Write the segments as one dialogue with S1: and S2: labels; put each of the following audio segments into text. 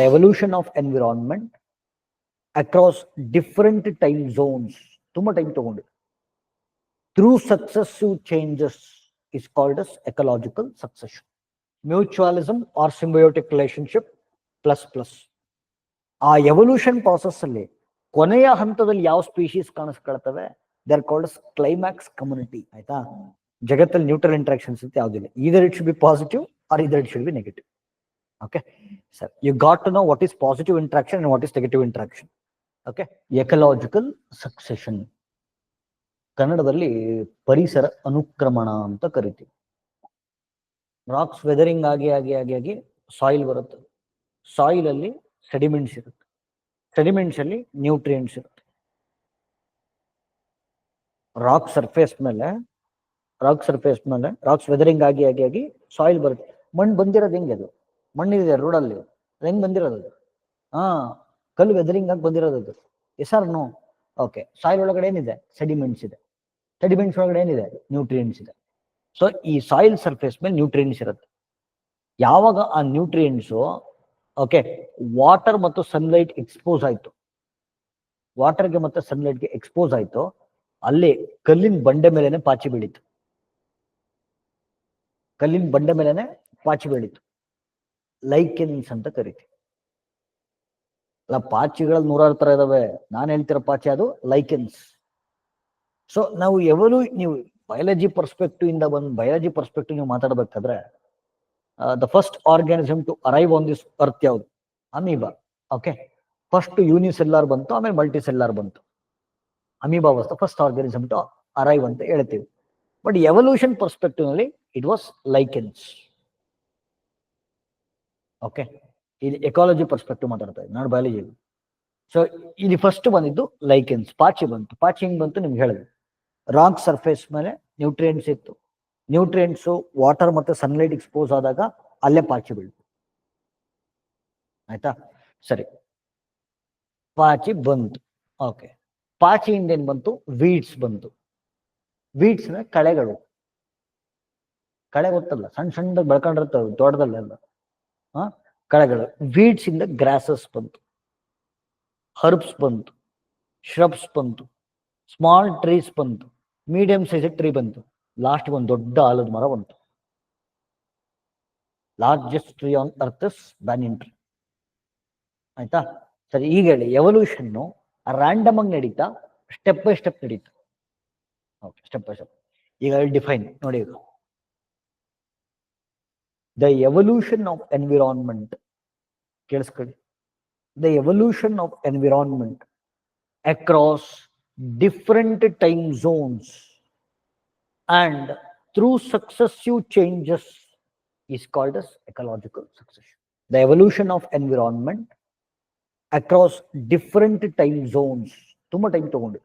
S1: the evolution of environment across different time zones. ತುಂಬಾ time ತಗೊಂಡು. Through successive changes is called as ecological succession mutualism or symbiotic relationship plus plus ಆ evolution process ಅಲ್ಲಿ ಕೊನೆಯ ಹಂತದಲ್ಲಿ ಯಾವ species ಕಾಣಿಸ್ಕೊಳ್ತವೆ? They are called climax community ಆಯ್ತಾ? ಜಗತ್ತಲ್ಲಿ neutral interactions ಅಂತ ಯಾವುದಿಲ್ಲ either it should be positive or either it should be negative okay So, you got to know what is positive interaction and what is negative interaction. Okay ecological succession ಕನ್ನಡದಲ್ಲಿ ಪರಿಸರ ಅನುಕ್ರಮಣ ಅಂತ ಕರಿತೀವಿ. Racks weathering ಆಗಿ ಆಗಿ ಆಗಿ ಆಗಿ soil ಬರುತ್ತೆ. Soil ಅಲ್ಲಿ ಸೆಡಿಮೆಂಟ್ಸ್ ಇರುತ್ತೆ. ಸೆಡಿಮೆಂಟ್ಸ್ ಅಲ್ಲಿ ನ್ಯೂಟ್ರಿಯೆಂಟ್ಸ್ ಇರುತ್ತೆ. ರಾಕ್ ಸರ್ಫೇಸ್ ಮೇಲೆ ರಾಕ್ ಸರ್ಫೇಸ್ ಮೇಲೆ ರಾಕ್ಸ್ ವೆದರಿಂಗ್ ಆಗಿ ಆಗಿ ಆಗಿ ಸಾಯಿಲ್ ಬರುತ್ತೆ. ಮಣ್ಣು ಬಂದಿರೋದು ಹೆಂಗೆ ಅದು? ಮಣ್ಣಿದೆ ರೋಡಲ್ಲಿ. ಅದು ಹೆಂಗ್ ಬಂದಿರೋದು ಹಾ, ಕಲ್ಲು ವೆದರಿಂಗ್ ಆಗಿ ಬಂದಿರೋದು yes or no okay soil ಒಳಗಡೆ ಏನಿದೆ? ಸೆಡಿಮೆಂಟ್ಸ್ ಇದೆ. ಸೆಡಿಮೆಂಟ್ಸ್ ಒಳಗಡೆ ಏನಿದೆ? ನ್ಯೂಟ್ರಿಯೆಂಟ್ಸ್ ಇದೆ. ಸೊ ಈ ಸಾಯಿಲ್ ಸರ್ಫೇಸ್ ಮೇಲೆ ನ್ಯೂಟ್ರಿಯೆಂಟ್ಸ್ ಇರುತ್ತೆ. ಯಾವಾಗ ಆ ನ್ಯೂಟ್ರಿಯೆಂಟ್ಸು ಓಕೆ ವಾಟರ್ ಮತ್ತು ಸನ್ಲೈಟ್ ಎಕ್ಸ್ಪೋಸ್ ಆಯ್ತು. ವಾಟರ್ಗೆ ಮತ್ತೆ ಸನ್ಲೈಟ್ಗೆ ಎಕ್ಸ್ಪೋಸ್ ಆಯ್ತು. ಅಲ್ಲಿ ಕಲ್ಲಿನ ಬಂಡೆ ಮೇಲೆನೆ ಪಾಚಿ ಬೆಳೀತು. ಕಲ್ಲಿನ ಬಂಡೆ ಮೇಲೆನೆ ಪಾಚಿ ಬೆಳೀತು. ಲೈಕೆನ್ಸ್ ಅಂತ ಕರಿತೀವಿ. ಅಲ್ಲ, ಪಾಚಿಗಳಲ್ಲಿ ನೂರಾರು ತರ ಇದಾವೆ. ನಾನು ಹೇಳ್ತಿರೋ ಪಾಚಿ ಅದು ಲೈಕೆನ್ಸ್. ಸೊ ನಾವು ಎವಲು ನೀವು ಬಯಾಲಜಿ ಪರ್ಸ್ಪೆಕ್ಟಿವ್ ಇಂದ ಬಂದು ಬಯಾಲಜಿ ಪರ್ಸ್ಪೆಕ್ಟಿವ್ ನೀವು ಮಾತಾಡ್ಬೇಕಾದ್ರೆ the first organism to arrive on this earth ಯಾವುದು? ಅಮೀಬಾ. ಓಕೆ ಫಸ್ಟ್ ಯೂನಿಸೆಲ್ಲಾರ್ ಬಂತು, ಆಮೇಲೆ ಮಲ್ಟಿ ಸೆಲ್ಲಾರ್ ಬಂತು. Amoeba was first organism to arrive ಅಂತ ಹೇಳ್ತೀವಿ. ಬಟ್ ಎವಲ್ಯೂಷನ್ ಪರ್ಸ್ಪೆಕ್ಟಿವ್ನಲ್ಲಿ ಇಟ್ ವಾಸ್ ಲೈಕೆನ್ಸ್ ಓಕೆ ಇದು ಎಕಾಲಜಿ ಪರ್ಸ್ಪೆಕ್ಟಿವ್ ಮಾತಾಡ್ತಾ ಇದ್ದೀನಿ, ನಾನು ಬಯಾಲಜಿ ಸೊ ಇಲ್ಲಿ ಫಸ್ಟ್ ಬಂದಿದ್ದು ಲೈಕೆನ್ಸ್ ಪಾಚಿ ಬಂತು. ಪಾಚಿ ಹಿಂಗ್ ಬಂತು ನಿಮ್ಗೆ ಹೇಳಿದೆ. ರಾಕ್ ಸರ್ಫೇಸ್ ಮೇಲೆ ನ್ಯೂಟ್ರಿಯೆಂಟ್ಸ್ ಇತ್ತು. ನ್ಯೂಟ್ರಿಯೆಂಟ್ಸು ವಾಟರ್ ಮತ್ತೆ ಸನ್ಲೈಟ್ ಎಕ್ಸ್ಪೋಸ್ ಆದಾಗ ಅಲ್ಲೇ ಪಾಚಿ ಬೀಳ್ತು. ಆಯ್ತಾ? ಸರಿ. ಪಾಚಿ ಬಂತು. ಓಕೆ ಪಾಚಿಯಿಂದ ಏನು ಬಂತು? ವೀಡ್ಸ್ ಬಂತು. ವೀಡ್ಸ್ ಅಂದ್ರೆ ಕಳೆಗಳು. ಕಳೆ ಗೊತ್ತಲ್ಲ, ಸಣ್ಣ ಸಣ್ಣದಾಗ ಬೆಳ್ಕೊಂಡಿರ್ತವೆ ತೋಟದಲ್ಲೆಲ್ಲ ಕಳೆಗಳು. ವೀಡ್ಸ್ ಇಂದ ಗ್ರಾಸಸ್ ಬಂತು. ಹರ್ಬ್ಸ್ ಬಂತು. ಶ್ರಬ್ಸ್ ಬಂತು. ಸ್ಮಾಲ್ ಟ್ರೀಸ್ ಬಂತು. ಮೀಡಿಯಂ ಸೈಜ್ ಟ್ರೀ ಬಂತು. ಲಾಸ್ಟ್ ಒಂದು ದೊಡ್ಡ ಆಲದ ಮರ ಬಂತು. Largest tree on earth's banyan tree ಆಯ್ತಾ? ಸರಿ, ಈಗ ಹೇಳಿ. ಎವಲ್ಯೂಷನ್ನು ರ್ಯಾಂಡಮ್ ಆಗಿ ನಡೀತಾ ಸ್ಟೆಪ್ ಬೈ ಸ್ಟೆಪ್ ನಡೀತಾ. ಓಕೆ ಸ್ಟೆಪ್ ಬೈ ಸ್ಟೆಪ್ ಈಗ ಡಿಫೈನ್ ನೋಡಿ ಇದು ದ ಎವಲ್ಯೂಷನ್ ಆಫ್ ಎನ್ವಿರಾನ್ಮೆಂಟ್ ಕೇಳಿಸ್ಕೊಳ್ಳಿ the evolution of environment across different time zones and through successive changes is called as ecological succession. The evolution of environment across different time zones, ತುಂಬ time ತಗೊಂಡು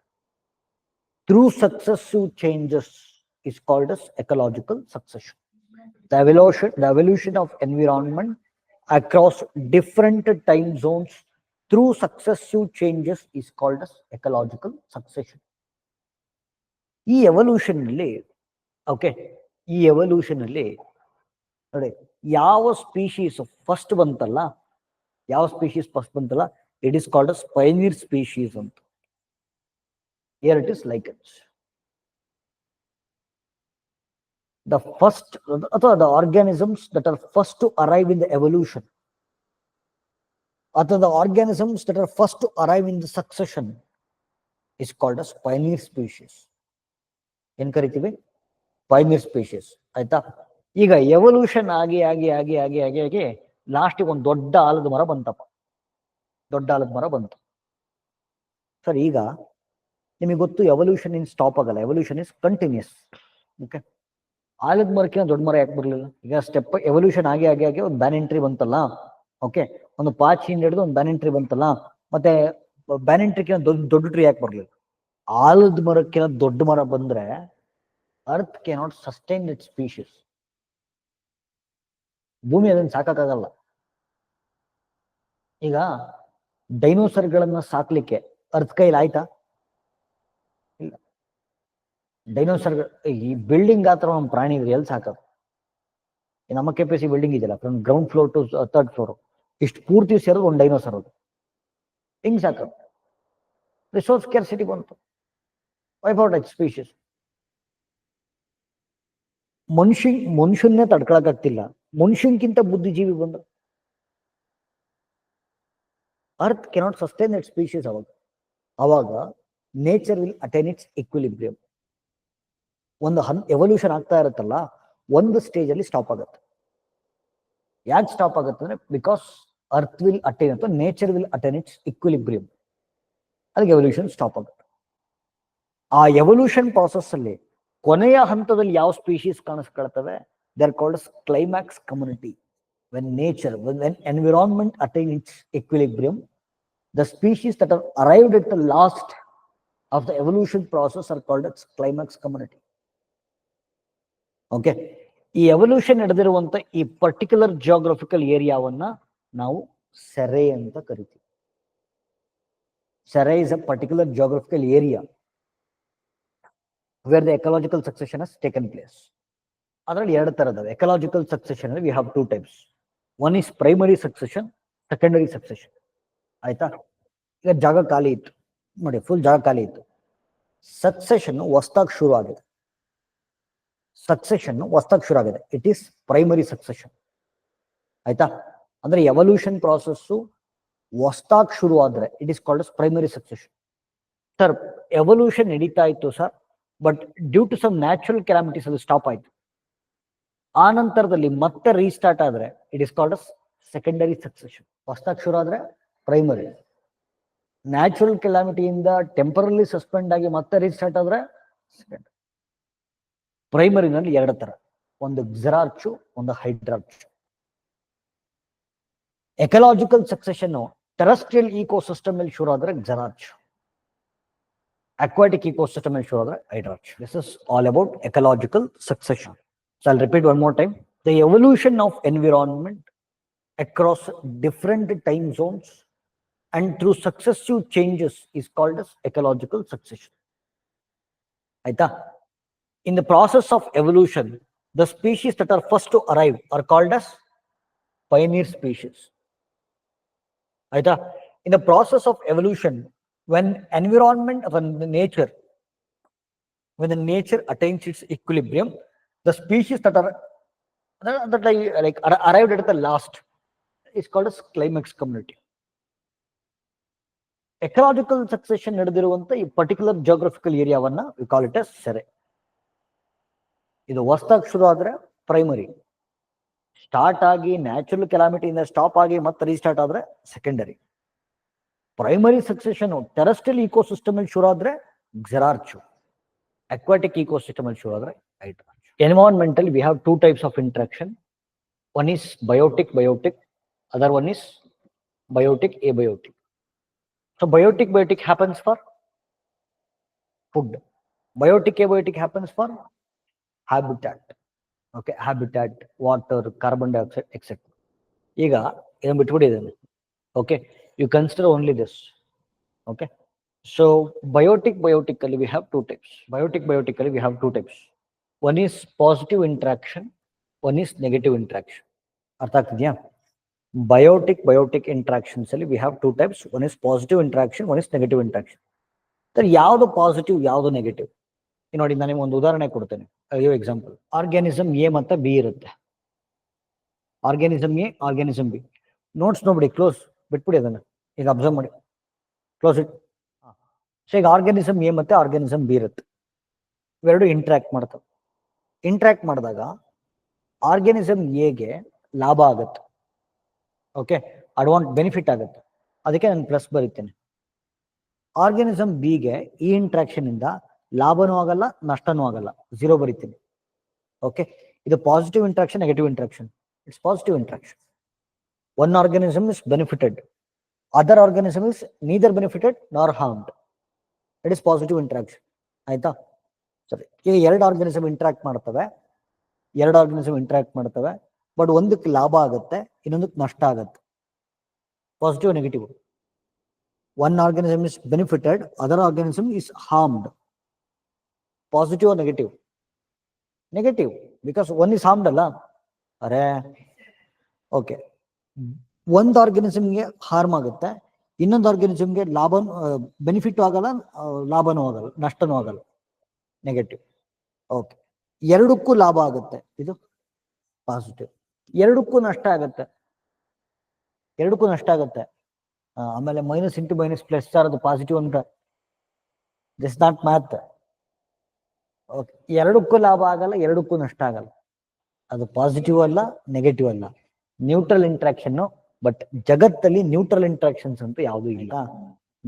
S1: through successive changes is called as ecological succession. The evolution, the evolution of environment across different time zones through successive changes is called as ecological succession. ಈ evolution ಅಲ್ಲಿ okay ಈ evolution ಅಲ್ಲಿ ನೋಡಿ ಯಾವ species first ಬಂತಲ್ಲ ಯಾವ species first ಬಂತಲ್ಲ it is called as pioneer species ಅಂತ air it is lichens The first ಅಥವಾ the organisms that are first to arrive in the evolution ಅಥವಾ the organisms that are first to arrive in the succession is called as pioneer species ಏನ್ ಕರಿತೀವಿ? ಪೈನೀರ್ species ಆಯ್ತಾ? ಈಗ evolution ಆಗಿ ಆಗಿ ಆಗಿ ಆಗಿ ಆಗಿ ಆಗಿ ಲಾಸ್ಟಿಗೆ ಒಂದು ದೊಡ್ಡ ಆಲದ ಮರ ಬಂತಪ್ಪ. ದೊಡ್ಡ ಆಲದ ಮರ ಬಂತು. ಸರ್, ಈಗ ನಿಮಗೆ ಗೊತ್ತು ಎವಲ್ಯೂಷನ್ ಇನ್ ಸ್ಟಾಪ್ ಆಗಲ್ಲ. ಎವಲ್ಯೂಷನ್ ಇಸ್ ಕಂಟಿನ್ಯೂಸ್ ಓಕೆ ಆಲದ ಮರಕ್ಕಿಂತ ದೊಡ್ಡ ಮರ ಯಾಕೆ ಬರಲಿಲ್ಲ? ಈಗ ಸ್ಟೆಪ್ ಎವಲ್ಯೂಷನ್ ಆಗಿ ಆಗಿ ಆಗಿ ಒಂದು ಬ್ಯಾನ್ ಎಂಟ್ರಿ ಬಂತಲ್ಲ? ಓಕೆ ಒಂದು ಪಾಚಿಯಿಂದ ಹಿಡಿದು ಒಂದು ಬ್ಯಾನ್ ಎಂಟ್ರಿ ಬಂತಲ್ಲ? ಮತ್ತೆ ಬ್ಯಾನ್ ಎಂಟ್ರಿಕಿನ ದೊಡ್ಡ ದೊಡ್ಡ ಟ್ರೀ ಯಾಕೆ ಬರಲಿಲ್ಲ? ಆಲದ ಮರಕ್ಕಿಂತ ದೊಡ್ಡ ಮರ ಬಂದ್ರೆ earth can not sustain it species ಭೂಮಿ ಅದನ್ನು ಸಾಕಾಗಲ್ಲ ಈಗ ಡೈನೋಸರ್ಗಳನ್ನ ಸಾಕ್ಲಿಕ್ಕೆ ಅರ್ತ್ ಕೈಲಿ ಆಯ್ತಾ? ಡೈನೋಸರ್ ಈ ಬಿಲ್ಡಿಂಗ್ ಆತರ ಒಂದು ಪ್ರಾಣಿ ಇದ್ರೆ ಎಲ್ಲಿ ಸಾಕದು ನಮ್ಮ ಕೆ ಪಿ ಸಿ ಬಿಲ್ಡಿಂಗ್ ಇದೆಯಲ್ಲ from ground floor to third floor ಇಷ್ಟು ಪೂರ್ತಿ ಸೇರೋದು ಒಂದು ಡೈನೋಸರ್ ಅದು. ಹಿಂಗ್ ಸಾಕು ರಿಸೋರ್ಸ್ ಸಿಟಿ ಬಂತು. ವೈಫೌಟ್ ಎಚ್ ಸ್ಪೀಶೀಸ್ ಮನುಷ್ಯ, ಮನುಷ್ಯನ್ನೇ ತಡ್ಕೊಳಕಾಗ್ತಿಲ್ಲ. ಮನುಷ್ಯನ್ಕಿಂತ ಬುದ್ಧಿಜೀವಿ ಬಂದ earth cannot sustain it species ಅವಾಗ. ಅವಾಗ nature will attain its equilibrium ಒಂದು ಹನ್ ಎವಲ್ಯೂಷನ್ ಆಗ್ತಾ ಇರುತ್ತಲ್ಲ, ಒಂದು ಸ್ಟೇಜ್ ಅಲ್ಲಿ ಸ್ಟಾಪ್ ಆಗುತ್ತೆ. ಯಾಕೆ ಸ್ಟಾಪ್ ಆಗುತ್ತೆ ಅಂದ್ರೆ ಬಿಕಾಸ್ ಅರ್ತ್ ವಿಲ್ ಅಟೈನ್ ಅಥವಾ nature will attain its equilibrium ಅದಕ್ಕೆ ಎವಲ್ಯೂಷನ್ ಸ್ಟಾಪ್ ಆಗುತ್ತೆ. ಆ ಎವಲ್ಯೂಷನ್ ಪ್ರಾಸೆಸ್ ಅಲ್ಲಿ ಕೊನೆಯ ಹಂತದಲ್ಲಿ ಯಾವ species ಕಾಣಿಸ್ಕೊಳ್ತವೆ? They are called climax community when nature when environment attain its equilibrium the species that are arrived at the last of the evolution process are called climax community. Okay ಈ evolution ನಡೆದಿರುವಂತ ಈ particular geographical ಏರಿಯಾವನ್ನ ನಾವು sere ಅಂತ ಕರಿತೀವಿ. Sere is a particular geographical area where the ecological succession has taken place ಅದರಲ್ಲಿ ಎರಡು ತರದವೆ. Ecological succession we have two types one is primary succession secondary succession ಆಯ್ತಾ? ಈಗ ಜಾಗ ಖಾಲಿ ಇತ್ತು. ನೋಡಿ ಫುಲ್ ಜಾಗ ಖಾಲಿ ಇತ್ತು. ಸಕ್ಸೆಷನ್ ಹೊಸ್ದಾಗಿ ಶುರು ಆಗಿದೆ ಸಕ್ಸೆಷನ್ ಹೊಸ್ದಾಗಿ ಶುರು ಆಗಿದೆ. ಇಟ್ ಈಸ್ ಪ್ರೈಮರಿ ಸಕ್ಸೆಷನ್ ಆಯ್ತಾ? ಅಂದ್ರೆ ಎವಲ್ಯೂಷನ್ ಪ್ರಾಸೆಸ್ಸು ಹೊಸ್ದಾಗಿ ಶುರು ಆದರೆ it is called primary succession sir evolution ನಡೀತಾ ಇತ್ತು sir but due to some natural calamities ಅದು ಸ್ಟಾಪ್ ಆಯಿತು. ಆ ನಂತರದಲ್ಲಿ ಮತ್ತೆ ರೀಸ್ಟಾರ್ಟ್ ಆದರೆ it is called secondary succession ಹೊಸ್ದಾಗಿ ಶುರು ಆದರೆ ಪ್ರೈಮರಿ ನ್ಯಾಚುರಲ್ ಕೆಲಾಮಿಟಿಯಿಂದ ಟೆಂಪರಲಿ ಸಸ್ಪೆಂಡ್ ಆಗಿ ಮತ್ತೆ ರೀಸ್ಟಾರ್ಟ್ ಆದರೆ ಸೆಕೆಂಡ್ ಪ್ರೈಮರಿನಲ್ಲಿ ಎರಡು ತರ ಒಂದು ಗ್ಜರಾರ್ಚು ಒಂದು hydrarch ecological succession terrestrial ecosystem ಅಲ್ಲಿ ಶುರು ಆದ್ರೆ xerarch aquatic ecosystem and show the hydrarch. This is all about ecological succession. So I'll repeat one more time. The evolution of environment across different time zones and through successive changes is called as ecological succession. Aita? In the process of evolution, the species that are first to arrive are called as pioneer species. Aita? In the process of evolution, when environment when the nature when the nature attains its equilibrium the species that are that, that like, like ar- arrived at the last is called as climax community ecological succession ನಡೆದಿರುವಂತ ಈ particular geographical ಏರಿಯಾವನ್ನ we call it as sere ಇದು ಹೊಸ್ದಾಗಿ ಶುರು ಆದ್ರೆ primary start ಆಗಿ natural ಕೆಲಾಮಿಟಿಯಿಂದ stop ಆಗಿ ಮತ್ತೆ restart ಆದ್ರೆ secondary primary succession terrestrial ecosystem ಅಲ್ಲಿ ಶುರು ಆದ್ರೆ ಜೆರಾರ್ಚು ಅಕ್ವಾಟಿಕ್ ಇಕೋಸಿಸ್ಟಮ್ ಅಲ್ಲಿ ಶುರು ಆದ್ರೆ environmental we have two types of interaction one is biotic biotic other one is biotic abiotic so biotic biotic happens for food biotic abiotic happens for habitat okay habitat water carbon dioxide etcetera ಈಗ ಇದನ್ನು ಬಿಟ್ಬಿಟ್ಟಿದ್ದೇನೆ okay you consider only this okay so biotic biotically we have two types biotic biotically we have two types one is positive interaction one is negative interaction ಅರ್ಥ ಆಗ್ತಿದ್ಯಾ biotic biotic interactions ಅಲ್ಲಿ we have two types one is positive interaction one is negative interaction sir ಯಾವುದು positive ಯಾವುದು negative ನೋಡಿ ನಾನು ಒಂದು ಉದಾಹರಣೆ ಕೊಡ್ತೇನೆ. ಅಯ್ಯೋ ಎಕ್ಸಾಂಪಲ್ ಆರ್ಗ್ಯಾನಿಸಮ್ ಎ ಮತ್ತೆ ಬಿ ಇರುತ್ತೆ. Organism A organism B notes ನೋಡ್ಬಿಡಿ close ಬಿಟ್ಬಿಡಿ ಅದನ್ನ. ಈಗ ಅಬ್ಸರ್ವ್ ಮಾಡಿ. Close it. ಸೊ ಈಗ ಆರ್ಗ್ಯಾನಿಸಮ್ ಎ ಮತ್ತೆ ಆರ್ಗ್ಯಾನಿಸಮ್ ಬಿ ಇರುತ್ತೆ. ಇವೆರಡು ಇಂಟ್ರ್ಯಾಕ್ಟ್ ಮಾಡ್ತವೆ. ಇಂಟ್ರ್ಯಾಕ್ಟ್ ಮಾಡಿದಾಗ ಆರ್ಗ್ಯಾನಿಸಮ್ ಎಗೆ ಲಾಭ ಆಗುತ್ತೆ. ಓಕೆ ಅಡ್ವಾಂಟ್ ಬೆನಿಫಿಟ್ ಆಗುತ್ತೆ. ಅದಕ್ಕೆ ನಾನು ಪ್ಲಸ್ ಬರೀತೇನೆ. ಆರ್ಗ್ಯಾನಿಸಮ್ ಬಿಗೆ ಈ ಇಂಟ್ರಾಕ್ಷನ್ ಇಂದ ಲಾಭನೂ ಆಗಲ್ಲ, ನಷ್ಟನೂ ಆಗಲ್ಲ. ಝೀರೋ ಬರೀತೀನಿ. ಓಕೆ ಇದು positive interaction negative interaction it's positive interaction one organism is benefited other organism is neither benefited nor harmed it is positive interaction ಆಯ್ತಾ? ಸರಿ. ಈಗ ಎರಡು ಆರ್ಗನಿಸಮ್ ಇಂಟ್ರಾಕ್ಟ್ ಮಾಡ್ತವೆ. ಎರಡು ಆರ್ಗನಿಸಮ್ ಇಂಟ್ರಾಕ್ಟ್ ಮಾಡ್ತವೆ. ಬಟ್ ಒಂದಕ್ಕೆ ಲಾಭ ಆಗುತ್ತೆ, ಇನ್ನೊಂದಕ್ಕೆ ನಷ್ಟ ಆಗುತ್ತೆ. Positive negative one organism is benefited other organism is harmed positive negative negative because one is harmed ಅಲ್ಲ? ಅರೆ ಓಕೆ ಒಂದು ಆರ್ಗನಿಸಮ್ಗೆ ಹಾರ್ಮ್ ಆಗುತ್ತೆ, ಇನ್ನೊಂದು ಆರ್ಗನಿಸಮ್ಗೆ ಲಾಭ ಬೆನಿಫಿಟ್ ಆಗಲ್ಲ ಲಾಭನೂ ಆಗಲ್ಲ, ನಷ್ಟನೂ ಆಗಲ್ಲ. ನೆಗೆಟಿವ್ ಓಕೆ ಎರಡಕ್ಕೂ ಲಾಭ ಆಗುತ್ತೆ, ಇದು ಪಾಸಿಟಿವ್ ಎರಡಕ್ಕೂ ನಷ್ಟ ಆಗುತ್ತೆ, ಎರಡಕ್ಕೂ ನಷ್ಟ ಆಗುತ್ತೆ. ಆಮೇಲೆ ಮೈನಸ್ ಇಂಟು ಮೈನಸ್ ಪ್ಲಸ್ ಅದು ಪಾಸಿಟಿವ್ ಅಂತ ದಿಸ್ ನಾಟ್ ಮ್ಯಾಥ್ ಓಕೆ ಎರಡಕ್ಕೂ ಲಾಭ ಆಗಲ್ಲ ಎರಡಕ್ಕೂ ನಷ್ಟ ಆಗಲ್ಲ. ಅದು ಪಾಸಿಟಿವ್ ಅಲ್ಲ ನೆಗೆಟಿವ್ ಅಲ್ಲ. ನ್ಯೂಟ್ರಲ್ ಇಂಟ್ರಾಕ್ಷನ್ ಬಟ್ ಜಗತ್ತಲ್ಲಿ ನ್ಯೂಟ್ರಲ್ ಇಂಟ್ರಾಕ್ಷನ್ಸ್ ಅಂತ ಯಾವುದೂ ಇಲ್ಲ.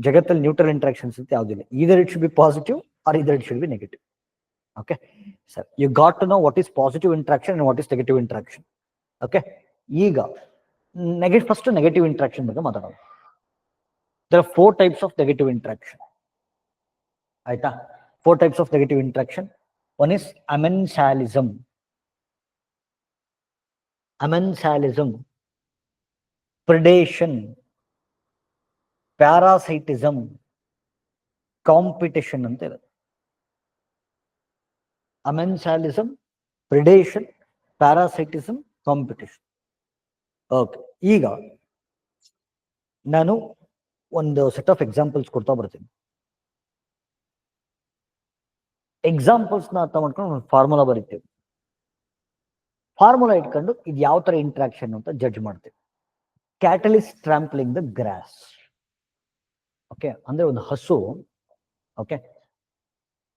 S1: ಜಗತ್ತಲ್ಲಿ ನ್ಯೂಟ್ರಲ್ ಇಂಟ್ರಾಕ್ಷನ್ಸ್ ಅಂತ ಯಾವುದೂ ಇಲ್ಲ. Either it should be positive or either it should be negative okay sir you got to know what is positive interaction and what is negative interaction okay ಈಗ negate first negative interaction ಬಗ್ಗೆ ಮಾತಾಡೋಣ. There are four types of negative interaction ಆಯ್ತಾ? Four types of negative interaction one is amensalism amensalism predation. Parasitism competition ಅಂತ ಇದೆ amensalism predation parasitism competition okay ಈಗ ನಾನು ಒಂದು set of examples ಕೊಡ್ತಾ ಬರ್ತೀನಿ. ಎಕ್ಸಾಂಪಲ್ಸ್ನ ಅರ್ಥ ಮಾಡ್ಕೊಂಡು ಒಂದು ಫಾರ್ಮುಲಾ ಬರಿತೀವಿ. ಫಾರ್ಮುಲಾ ಇಟ್ಕೊಂಡು ಇದು ಯಾವ ತರ ಇಂಟ್ರಾಕ್ಷನ್ ಅಂತ ಜಡ್ಜ್ ಮಾಡ್ತೀವಿ. Catalyst trampling the grass okay ಅಂದ್ರೆ ಒಂದು ಹಸು. ಓಕೆ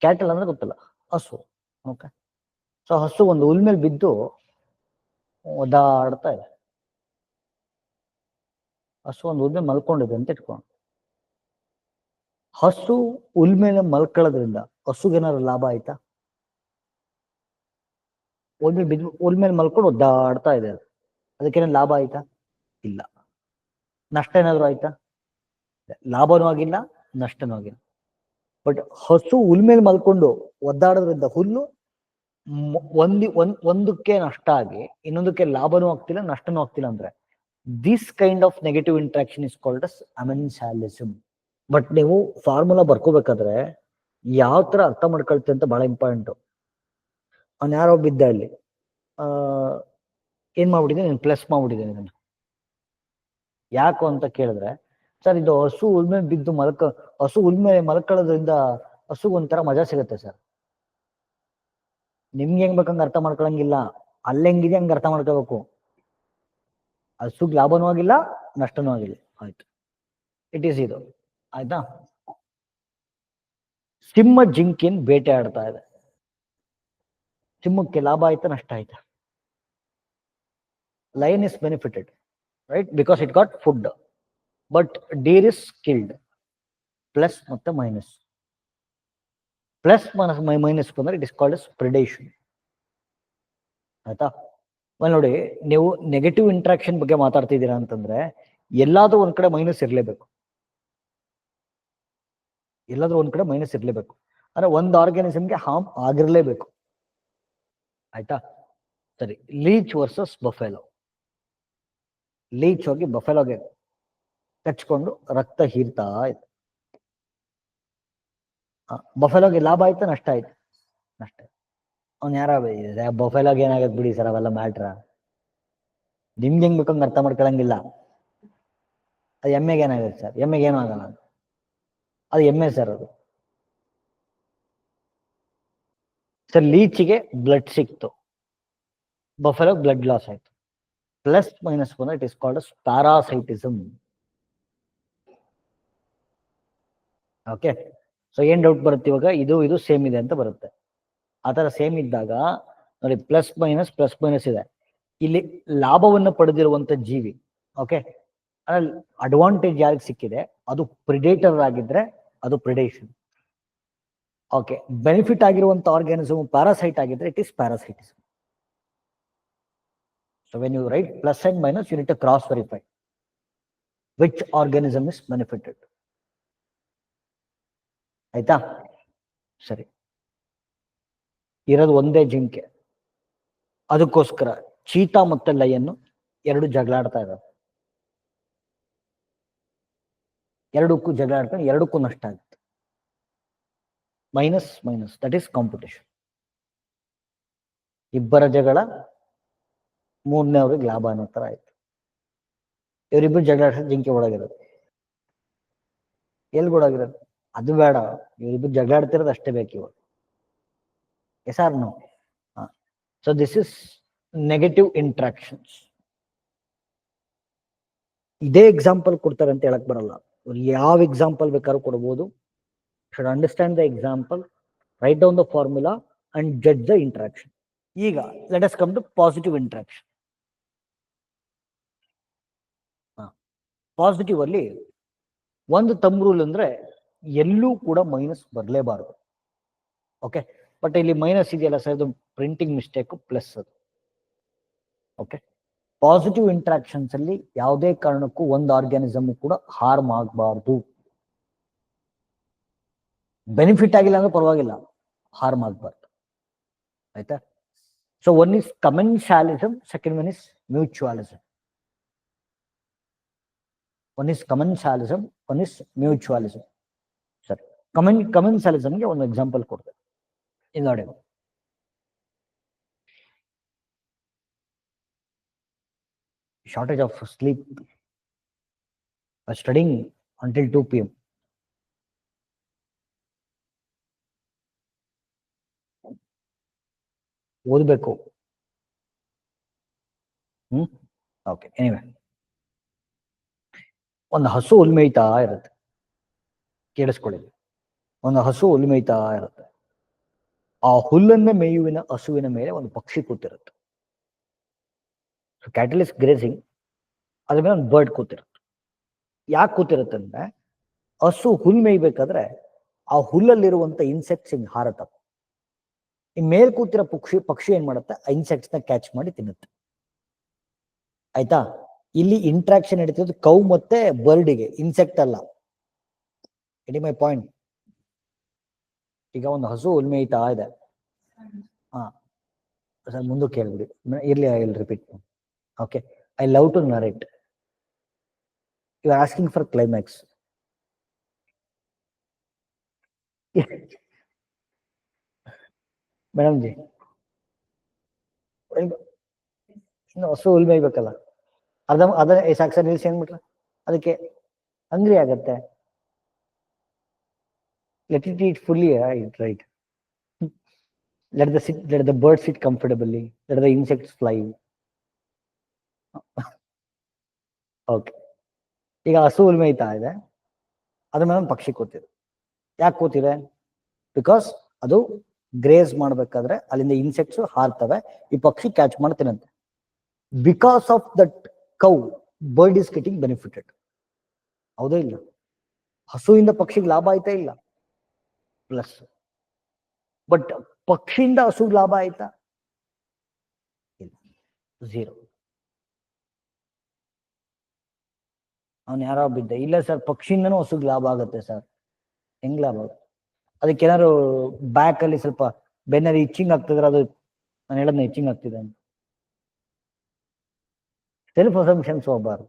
S1: ಕ್ಯಾಟಲ್ ಅಂದ್ರೆ ಗೊತ್ತಲ್ಲ, ಹಸು. ಓಕೆ ಸೊ ಹಸು ಒಂದು ಹುಲ್ ಬಿದ್ದು ಒದಾಡ್ತಾ ಇದೆ. ಹಸು ಒಂದು ಹುಲ್ ಮೇಲೆ ಮಲ್ಕೊಂಡಿದೆ ಅಂತ ಇಟ್ಕೊಂಡು ಹಸು ಹುಲ್ ಮೇಲೆ ಮಲ್ಕೊಳ್ಳೋದ್ರಿಂದ ಹಸುಗೇನಾದ್ರು ಲಾಭ ಆಯ್ತಾ? ಮೇಲೆ ಬಿದ್ದು ಮೇಲೆ ಮಲ್ಕೊಂಡು ಒದ್ದಾಡ್ತಾ ಇದೆ ಅದು. ಅದಕ್ಕೇನಾದ್ರು ಲಾಭ ಆಯ್ತಾ? ಇಲ್ಲ. ನಷ್ಟ ಏನಾದ್ರು ಆಯ್ತಾ? ಲಾಭನೂ ಆಗಿಲ್ಲ, ನಷ್ಟನೂ ಆಗಿಲ್ಲ. ಬಟ್ ಹಸು ಮೇಲೆ ಮಲ್ಕೊಂಡು ಒದ್ದಾಡೋದ್ರಿಂದ ಹುಲ್ಲು ಒಂದಿ, ಒಂದ್, ಒಂದಕ್ಕೆ ನಷ್ಟ ಆಗಿ ಇನ್ನೊಂದಕ್ಕೆ ಲಾಭನೂ ಆಗ್ತಿಲ್ಲ, ನಷ್ಟನೂ ಆಗ್ತಿಲ್ಲ ಅಂದ್ರೆ this kind of negative interaction is called as amensalism but ನೀವು ಫಾರ್ಮುಲಾ ಬರ್ಕೋಬೇಕಾದ್ರೆ ಯಾವ ತರ ಅರ್ಥ ಮಾಡ್ಕೊಳ್ತೀವಿ ಅಂತ ಬಹಳ ಇಂಪಾರ್ಟೆಂಟ್ ಅವ್ನು ಯಾರೋ ಬಿದ್ದ ಅಲ್ಲಿ. ಆ, ಏನ್ ಮಾಡ್ಬಿಟ್ಟಿದ್ದೀನಿ ನೀನು ಪ್ಲಸ್ ಮಾಡ್ಬಿಟ್ಟಿದ್ದೀನಿ ಇದನ್ನ ಯಾಕೋ ಅಂತ ಕೇಳಿದ್ರೆ, ಸರ್ ಇದು ಹಸು ಉಲ್ಮೆ ಬಿದ್ದು ಮಲಕ, ಹಸು ಉಲ್ಮೆ ಮಲ್ಕೊಳ್ಳೋದ್ರಿಂದ ಹಸುಗ್ ಒಂಥರ ಮಜಾ ಸಿಗುತ್ತೆ ಸರ್. ನಿಮ್ಗೆ ಹೆಂಗ್ ಬೇಕಂಗ ಅರ್ಥ ಮಾಡ್ಕೊಳಂಗಿಲ್ಲ. ಅಲ್ಲಿ ಹೆಂಗಿದೆ ಹಂಗ ಅರ್ಥ ಮಾಡ್ಕೋಬೇಕು. ಹಸುಗ್ ಲಾಭನೂ ಆಗಿಲ್ಲ, ನಷ್ಟನೂ ಆಗಿಲ್ಲ. ಆಯ್ತು. ಇಟ್ ಈಸ್ ಇದು. ಆಯ್ತಾ? ಸಿಂಹ ಜಿಂಕಿನ್ ಬೇಟೆ ಆಡ್ತಾ ಇದೆ. ಸಿಂಹಕ್ಕೆ ಲಾಭ ಆಯ್ತಾ ನಷ್ಟ ಆಯ್ತಾ? Lion is benefited right because it got food but deer is killed plus ಮತ್ತೆ ಮೈನಸ್ ಪ್ಲಸ್ ಮೈನಸ್ ಮೈನಸ್ ಬಂದ್ರೆ it is called is predation ಆಯ್ತಾ? ನೋಡಿ, ನೀವು ನೆಗೆಟಿವ್ ಇಂಟ್ರಾಕ್ಷನ್ ಬಗ್ಗೆ ಮಾತಾಡ್ತಿದ್ದೀರಾ ಅಂತಂದ್ರೆ, ಎಲ್ಲಾದ್ರೂ ಒಂದ್ ಕಡೆ ಮೈನಸ್ ಇರ್ಲೇಬೇಕು. ಎಲ್ಲಾದ್ರೂ ಒಂದ್ ಕಡೆ ಮೈನಸ್ ಇರ್ಲೇಬೇಕು. ಅಂದ್ರೆ ಒಂದ್ ಆರ್ಗ್ಯಾನಿಸಮ್ಗೆ ಹಾರ್ಮ್ ಆಗಿರ್ಲೇಬೇಕು. ಆಯ್ತಾ? ಸರಿ ಲೀಚ್ ವರ್ಸಸ್ ಬಫೆಲೋ ಲೀಚ್ ಹೋಗಿ ಬಫೆಲೋಗೆ ಕಚ್ಕೊಂಡು ರಕ್ತ ಹೀರ್ತಾ ಇದೆ ಬಫೆಲೋಗೆ ಲಾಭ ಆಯ್ತಾ? ನಷ್ಟ ಆಯ್ತು? ನಷ್ಟ ಅವ್ನು ಯಾರ ಬಫೆಲೋಗೆ ಏನಾಗತ್ತೆ ಬಿಡಿ ಸರ್ ಅವೆಲ್ಲ ಮ್ಯಾಟ್ರ ನಿಮ್ಗೆ ಹೆಂಗ್ ಬೇಕಂಗ್ ಅರ್ಥ ಮಾಡ್ಕೊಳಂಗಿಲ್ಲ. ಅದು ಎಮ್ಮೆಗೆ ಏನಾಗುತ್ತೆ ಸರ್? ಎಮ್ಮೆಗೆ ಏನೂ ಆಗಲ್ಲ. ಅದು ಎಮ್ಮೆ ಸರ್ ಅದು. ಸರ್ ಲೀಚಿಗೆ ಬ್ಲಡ್ ಸಿಕ್ತು. ಬಫಲೋ ಬ್ಲಡ್ ಲಾಸ್ ಆಯ್ತು. ಪ್ಲಸ್ ಮೈನಸ್ ಬಂದ್ರೆ it is called as parasitism okay so ಏನ್ ಡೌಟ್ ಬರುತ್ತೆ ಇವಾಗ? ಇದು ಇದು ಸೇಮ್ ಇದೆ ಅಂತ ಬರುತ್ತೆ. ಆ ತರ ಸೇಮ್ ಇದ್ದಾಗ, ನೋಡಿ ಪ್ಲಸ್ ಮೈನಸ್ ಪ್ಲಸ್ ಮೈನಸ್ ಇದೆ. ಇಲ್ಲಿ ಲಾಭವನ್ನು ಪಡೆದಿರುವಂತ ಜೀವಿ ಓಕೆ ಅಡ್ವಾಂಟೇಜ್ ಯಾರಿಗೆ ಸಿಕ್ಕಿದೆ? ಅದು ಪ್ರಿಡೇಟರ್ ಆಗಿದ್ರೆ ಅದು ಪ್ರಿಡೇಷನ್ ಓಕೆ ಬೆನಿಫಿಟ್ ಆಗಿರುವಂತ ಆರ್ಗ್ಯಾನಿಸಮ್ ಪ್ಯಾರಾಸೈಟ್ ಆಗಿದ್ರೆ it is parasitism so when you write plus and minus you need cross verify which organism is benefited ಆಯ್ತಾ? ಸರಿ. ಇರೋದು ಒಂದೇ ಜಿಂಕೆ. ಅದಕ್ಕೋಸ್ಕರ ಚೀತಾ ಮತ್ತೆ ಲಯನ್ನು ಎರಡು ಜಗಳಾಡ್ತಾ ಇದಾವೆ ಎರಡಕ್ಕೂ ಜಗಳ ಆಡ್ಕೊಂಡು ಎರಡಕ್ಕೂ ನಷ್ಟ ಆಗುತ್ತೆ. Minus minus. That is competition ಇಬ್ಬರ ಜಗಳ, ಮೂರನೇ ಅವ್ರಿಗೆ ಲಾಭ ಅನ್ನೋ ತರ ಆಯ್ತು. ಇವರಿಬ್ಬರು ಜಗಳ ಆಡ್ಸೋದು ಜಿಂಕೆ ಒಳಗಿರೋದು. ಎಲ್ಲಿ ಒಳಗಿರೋದು? ಅದು ಬೇಡ. ಇವರಿಬ್ಬರು ಜಗಳ ಆಡ್ತಿರೋದು ಅಷ್ಟೇ ಬೇಕು ಇವಾಗ. Yes or no so this is negative interactions ಇದೇ ಎಕ್ಸಾಂಪಲ್ ಕೊಡ್ತಾರೆ ಅಂತ ಹೇಳಕ್ ಬರಲ್ಲ. ಯಾವ ಎಕ್ಸಾಂಪಲ್ ಬೇಕಾದ್ರೂ ಕೊಡ್ಬೋದು. Should understand the example write down the formula and judge the interaction ಈಗ let us come to positive interaction positive ಅಲ್ಲಿ ಒಂದು ತಮ್ ರೂಲ್ ಅಂದ್ರೆ ಎಲ್ಲೂ ಕೂಡ ಮೈನಸ್ ಬರಲೇಬಾರದು. ಓಕೆ ಬಟ್ ಇಲ್ಲಿ ಮೈನಸ್ ಇದೆಯಲ್ಲ ಸರ್ ಅದು ಪ್ರಿಂಟಿಂಗ್ ಮಿಸ್ಟೇಕ್ ಪ್ಲಸ್ ಅದು. ಓಕೆ ಪಾಸಿಟಿವ್ ಇಂಟ್ರಾಕ್ಷನ್ಸ್ ಅಲ್ಲಿ ಯಾವುದೇ ಕಾರಣಕ್ಕೂ ಒಂದು ಆರ್ಗ್ಯಾನಿಸಮ್ ಕೂಡ ಹಾರ್ಮ್ ಆಗಬಾರ್ದು. ಬೆನಿಫಿಟ್ ಆಗಿಲ್ಲ ಅಂದ್ರೆ ಪರವಾಗಿಲ್ಲ ಹಾರ್ಮ್ ಆಗಬಾರ್ದು. ಆಯ್ತಾ? So one is commensalism second one is mutualism one is commensalism one is mutualism ಸರಿ ಕಮೆನ್ ಕಮೆನ್ಶಾಲಿಸಮ್ಗೆ ಒಂದು ಎಕ್ಸಾಂಪಲ್ ಕೊಡ್ತೇನೆ. ಇಲ್ಲಿ ನೋಡಿ. Shortage of sleep by studying until 2 p.m. ಓದಬೇಕು. ಹ್ಮ್? ಓಕೆ ಎನಿವೆ ಒಂದು ಹಸು ಉಲ್ಮೇಯ್ತಾ ಇರುತ್ತೆ. ಕೇಳಿಸ್ಕೊಳ್ಳಿ ಒಂದು ಹಸು ಉಲ್ಮೇಯ್ತಾ ಇರುತ್ತೆ. ಆ ಹುಲ್ಲನ್ನ ಮೇಯುವಿನ ಹಸುವಿನ ಮೇಲೆ ಒಂದು ಪಕ್ಷಿ ಕೂತಿರುತ್ತೆ. ಕ್ಯಾಟಲ್ ಇಸ್ ಗ್ರೇಸಿಂಗ್ ಅದ್ರ ಮೇಲೆ ಒಂದು ಬರ್ಡ್ ಕೂತಿರುತ್ತೆ. ಯಾಕೆ ಕೂತಿರುತ್ತೆ ಅಂದ್ರೆ ಹಸು ಹುಲ್ ಮೇಯ್ಬೇಕಾದ್ರೆ ಆ ಹುಲ್ಲಲ್ಲಿರುವಂತ ಇನ್ಸೆಕ್ಟ್ಸ್ ಹಿಂಗ್ ಹಾರತ್ತವೆ ಈ ಮೇಲ್ ಕೂತಿರೋ ಪಕ್ಷಿ ಪಕ್ಷಿ ಏನ್ ಮಾಡುತ್ತೆ? ಆ ಇನ್ಸೆಕ್ಟ್ಸ್ನ ಕ್ಯಾಚ್ ಮಾಡಿ ತಿನ್ನುತ್ತೆ. ಆಯ್ತಾ? ಇಲ್ಲಿ ಇಂಟ್ರಾಕ್ಷನ್ ನಡೀತಿರೋದು ಕೌ ಮತ್ತೆ ಬರ್ಡಿಗೆ ಇನ್ಸೆಕ್ಟ್ ಅಲ್ಲ. ಇಡೀ ಮೈ ಪಾಯಿಂಟ್ ಈಗ ಒಂದು ಹಸು ಹುಲ್ ಮೇಯ್ತಾ ಇದೆ. ಹಾ. ಸರ್ ಮುಂದಕ್ಕೆ ಹೇಳ್ಬಿಡಿ. ಇರ್ಲಿ ಇಲ್ಲಿ repeat okay I love to narrate you are asking for climax madam ji ಇನ್ನು ಹಸು ಹುಲ್ ಮೇಯ್ಬೇಕಲ್ಲ ಅರ್ಧ ಅದ ಸಾಕು ಸರ್ ನಿಲ್ಸಿ ಅಂದ್ಬಿಟ್ರ ಅದಕ್ಕೆ ಹಂಗ್ರಿ ಆಗತ್ತೆ let it eat fully right right let the sit let the bird sit comfortably let the insects fly okay ಈಗ ಹಸು ಉಲ್ಮೇಯ್ತಾ ಇದೆ. ಅದ್ರ ಮೇಲೆ ಒಂದು ಪಕ್ಷಿ ಕೂತಿದೆ. ಯಾಕೆ ಕೂತಿದೆ? ಬಿಕಾಸ್ ಅದು ಗ್ರೇಸ್ ಮಾಡ್ಬೇಕಾದ್ರೆ ಅಲ್ಲಿಂದ ಇನ್ಸೆಕ್ಟ್ಸ್ ಹಾರ್ತವೆ. ಈ ಪಕ್ಷಿ catch ಮಾಡ್ತೀನಂತೆ because of that cow bird is getting benefited ಹೌದೇ ಇಲ್ಲ ಹಸುವಿಂದ ಪಕ್ಷಿಗೆ ಲಾಭ ಆಯ್ತಾ ಇಲ್ಲ? ಪ್ಲಸ್ ಬಟ್ ಪಕ್ಷಿಯಿಂದ ಹಸುಗ್ ಲಾಭ ಆಯ್ತಾ? ಇಲ್ಲ. ಝೀರೋ ಅವನು ಯಾರೋ ಬಿದ್ದ. ಇಲ್ಲ ಸರ್, ಪಕ್ಷಿಯಿಂದನೂ ಹಸುಗ್ ಲಾಭ ಆಗುತ್ತೆ ಸರ್. ಹೆಂಗ್ ಲಾಭ ಅದಕ್ಕೆ ಏನಾದ್ರು ಬ್ಯಾಕ್ ಅಲ್ಲಿ ಸ್ವಲ್ಪ ಬೆನ್ನಲ್ಲಿ ಇಚ್ಚಿಂಗ್ ಆಗ್ತಿದ್ರೆ ಅದು ನಾನು ಹೇಳದ್ನ ಇಚ್ಚಿಂಗ್ ಆಗ್ತಿದೆ ಅಂತ. ಸೆಲ್ಫ್ ಅಸಂಪ್ಷನ್ಸ್ ಹೋಗ್ಬಾರ್ದು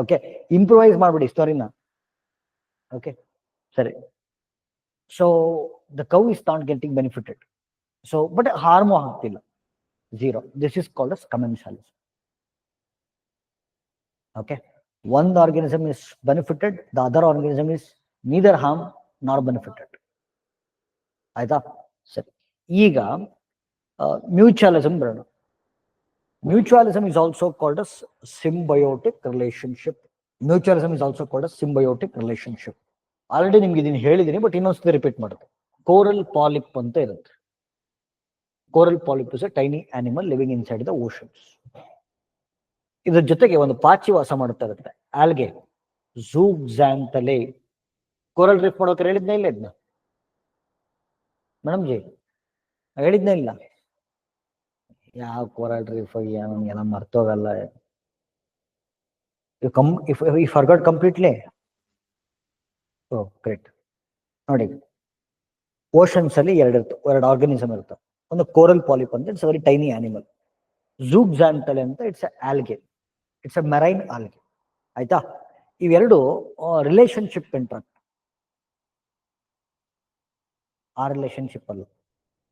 S1: ಓಕೆ ಇಂಪ್ರೂವೈಸ್ ಮಾಡ್ಬಿಡಿ ಸ್ಟೋರಿನ ಓಕೆ ಸರಿ. So the cow is not getting benefited so but ಹಾರ್ಮೋ ಆಗ್ತಿಲ್ಲ. Zero this is called as commensalism okay ಒಂದು organism is benefited the other organism is neither harm not benefited ಆಯ್ತಾ? ಸರಿ. ಈಗ mutualism ಬರೋಣ. Mutualism is also called as symbiotic relationship mutualism is also called as symbiotic relationship already ನಿಮ್ಗೆ ಇದನ್ನ ಹೇಳಿದ್ದೀನಿ but ಇನ್ನೊಂದ್ಸತಿ repeat ಮಾಡುತ್ತೆ ಕೋರಲ್ ಪಾಲಿಪ್ ಅಂತ ಇರುತ್ತೆ. Coral polyp is a tiny animal living inside the oceans ಇದ್ರ ಜೊತೆಗೆ ಒಂದು ಪಾಚಿ ವಾಸ ಮಾಡುತ್ತಾ ಇರುತ್ತೆ. Algae zooxanthellae coral reef ಮಾಡೋಕೆ ಹೇಳಿದ್ನೇ ಇಲ್ಲ ಇದನ್ನ ಮೇಡಮ್ ಜಿ ಹೇಳಿದ್ನೇ ಇಲ್ಲ? ಯಾವ ಕೋರಲ್ ರೀಫ್ ಏನೋ ಮರ್ತೋಗಲ್ಲ. ಕಮ್ ಇಫ್ ಈ ಫರ್ಗಟ್ ಕಂಪ್ಲೀಟ್ಲಿ ಓ ಗ್ರೇಟ್ ನೋಡಿ. ಓಷನ್ಸ್ ಅಲ್ಲಿ ಎರಡು ಇರ್ತವೆ ಎರಡು ಆರ್ಗನಿಸಮ್ ಇರ್ತವೆ. ಒಂದು ಕೋರಲ್ ಪಾಲಿಪ್ ಅಂತ it's very tiny animal zooxanthellae ಅಂತ it's algae it's a marine algae ಆಯ್ತಾ? ಇವೆರಡು ರಿಲೇಶನ್ಶಿಪ್ ಇಂಟ್ರಾಕ್ಟ್ ಆ ರಿಲೇಶನ್ಶಿಪ್ ಅಲ್ಲ.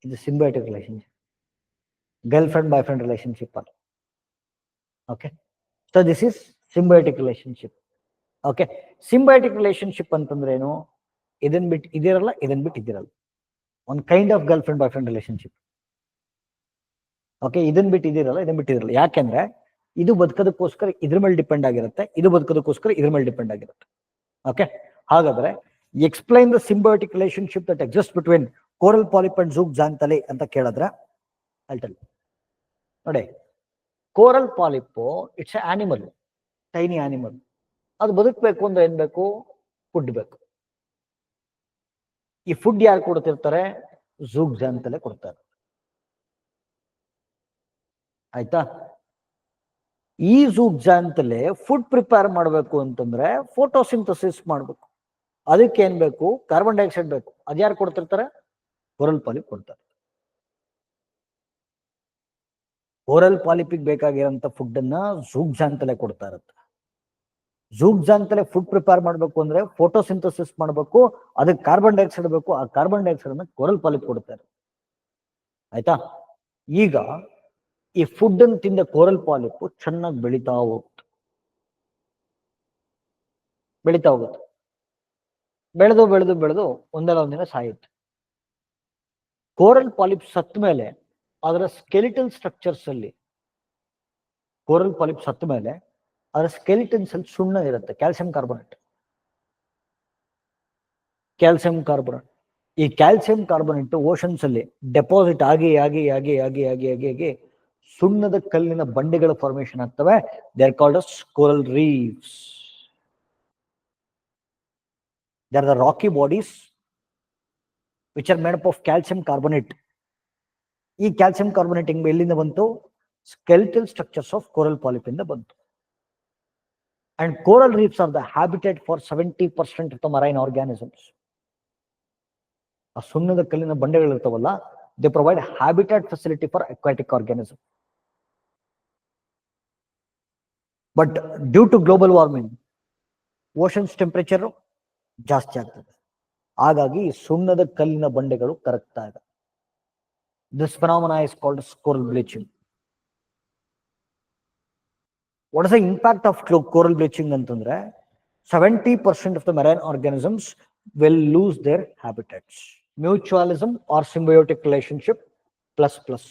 S1: ಇದು symbiotic relationship girlfriend boyfriend relationship ಅಲ್ಲ. Okay so this is symbiotic relationship okay symbiotic relationship ಅಂತಂದ್ರೆ ಏನು ಇದನ್ ಬಿಟ್ಟು ಇದಿರಲ್ಲ, ಇದನ್ ಬಿಟ್ಟು ಇದಿರಲ್ಲ. ಒಂದು kind of girl friend boy friend relationship okay ಇದನ್ ಬಿಟ್ಟು ಇದಿರಲ್ಲ, ಇದನ್ ಬಿಟ್ಟು ಇದಿರಲ್ಲ. ಯಾಕೆಂದ್ರೆ ಇದು ಬದುಕೋದಕ್ಕೋಸ್ಕರ ಇದ್ರ ಮೇಲೆ ಡಿಪೆಂಡ್ ಆಗಿರುತ್ತೆ, ಇದು ಬದುಕೋದಕ್ಕೋಸ್ಕರ ಇದ್ರ ಮೇಲೆ ಡಿಪೆಂಡ್ ಆಗಿರುತ್ತೆ. ಓಕೆ ಹಾಗಾದ್ರೆ explain the symbiotic relationship that exist between coral polyp and zooxanthellae ಅಂತ ಕೇಳಿದ್ರೆ ಅಲ್ಟಲ್ ನೋಡಿ coral polyp it's animal tiny animal ಅದು ಬದುಕಬೇಕು ಅಂದ್ರೆ ಏನ್ ಬೇಕು? ಫುಡ್ ಬೇಕು. ಈ ಫುಡ್ ಯಾರು ಕೊಡ್ತಿರ್ತಾರೆ? ಜೂಗ್ ಜಾಂತಲೆ ಕೊಡ್ತಾರೆ. ಆಯ್ತಾ? ಈ ಜೂಗ್ ಅಂತಲೇ ಫುಡ್ ಪ್ರಿಪೇರ್ ಮಾಡಬೇಕು ಅಂತಂದ್ರೆ ಫೋಟೋಸಿಂಥಸಿಸ್ ಮಾಡಬೇಕು. ಅದಕ್ಕೆ ಏನ್ ಬೇಕು? ಕಾರ್ಬನ್ ಡೈಆಕ್ಸೈಡ್ ಬೇಕು. ಅದ್ಯಾರು ಕೊಡ್ತಿರ್ತಾರೆ? ಕೋರಲ್ ಪಾಲಿಪ್ ಕೊಡ್ತಾರೆ. ಕೋರಲ್ ಪಾಲಿಪಿಗೆ ಬೇಕಾಗಿರೋಂಥ ಫುಡ್ ಅನ್ನ ಜೂಗ್ ಅಂತಲೇ ಕೊಡ್ತಾ ಇರುತ್ತೆ. ಜಾಂತಲೆ ಫುಡ್ ಪ್ರಿಪೇರ್ ಮಾಡಬೇಕು ಅಂದ್ರೆ ಫೋಟೋಸಿಂಥಸಿಸ್ ಮಾಡಬೇಕು, ಅದಕ್ಕೆ ಕಾರ್ಬನ್ ಡೈಆಕ್ಸೈಡ್ ಬೇಕು, ಆ ಕಾರ್ಬನ್ ಡೈಆಕ್ಸೈಡ್ ಅನ್ನ ಕೋರಲ್ ಪಾಲಿಪ್ ಕೊಡ್ತಾರೆ. ಆಯ್ತಾ? ಈಗ ಈ ಫುಡ್ ಅನ್ನು ತಿಂದ ಕೋರಲ್ ಪಾಲಿಪ್ ಚೆನ್ನಾಗಿ ಬೆಳೀತಾ ಹೋಗುತ್ತೆ ಬೆಳೀತಾ ಹೋಗುತ್ತೆ ಬೆಳೆದು ಬೆಳೆದು ಬೆಳೆದು ಒಂದಲ್ಲ ಒಂದಿನ ಸಾಯುತ್ತೆ. ಕೋರಲ್ ಪಾಲಿಪ್ ಸತ್ತ ಮೇಲೆ ಅದರ ಸ್ಕೆಲಿಟಲ್ ಸ್ಟ್ರಕ್ಚರ್ಸ್ ಅಲ್ಲಿ, ಕೋರಲ್ ಪಾಲಿಪ್ ಸತ್ತ ಮೇಲೆ ಅದರ ಸ್ಕೆಲಿಟನ್ಸ್ ಅಲ್ಲಿ ಸುಣ್ಣ ಇರುತ್ತೆ ಕ್ಯಾಲ್ಸಿಯಂ ಕಾರ್ಬೋನೇಟ್ ಕ್ಯಾಲ್ಸಿಯಂ ಕಾರ್ಬೋನೇಟ್ ಈ ಕ್ಯಾಲ್ಸಿಯಂ ಕಾರ್ಬೋನೇಟ್ ಓಷನ್ಸ್ ಅಲ್ಲಿ ಡೆಪಾಸಿಟ್ ಆಗಿ ಆಗಿ ಆಗಿ ಆಗಿ ಆಗಿ ಆಗಿ ಆಗಿ ಸುಣ್ಣದ ಕಲ್ಲಿನ ಬಂಡೆಗಳ ಫಾರ್ಮೇಶನ್ ಆಗ್ತವೆ. They are called as coral reefs they are the rocky bodies which are made up of calcium carbonate ಈ ಕ್ಯಾಲ್ಸಿಯಂ ಕಾರ್ಬೋನೇಟ್ ಹೆಂಗ್ ಎಲ್ಲಿಂದ ಬಂತು? Skeletal structures of coral polyp ಇಂದ ಬಂತು. And coral reefs are the habitat for seventy percent of the marine organisms ಆ ಸುಣ್ಣದ ಕಲ್ಲಿನ ಬಂಡೆಗಳಿರ್ತಾವಲ್ಲ they provide habitat facility for aquatic organism but due to global warming oceans temperature ಜಾಸ್ತಿ ಆಗ್ತದೆ. ಹಾಗಾಗಿ ಸುಣ್ಣದ ಕಲ್ಲಿನ ಬಂಡೆಗಳು ಕರಗ್ತಾ ಇದೆ. This phenomena is called coral bleaching what is the impact of coral bleaching ಅಂತಂದ್ರೆ seventy percent of the marine organisms will lose their habitats mutualism or symbiotic relationship plus plus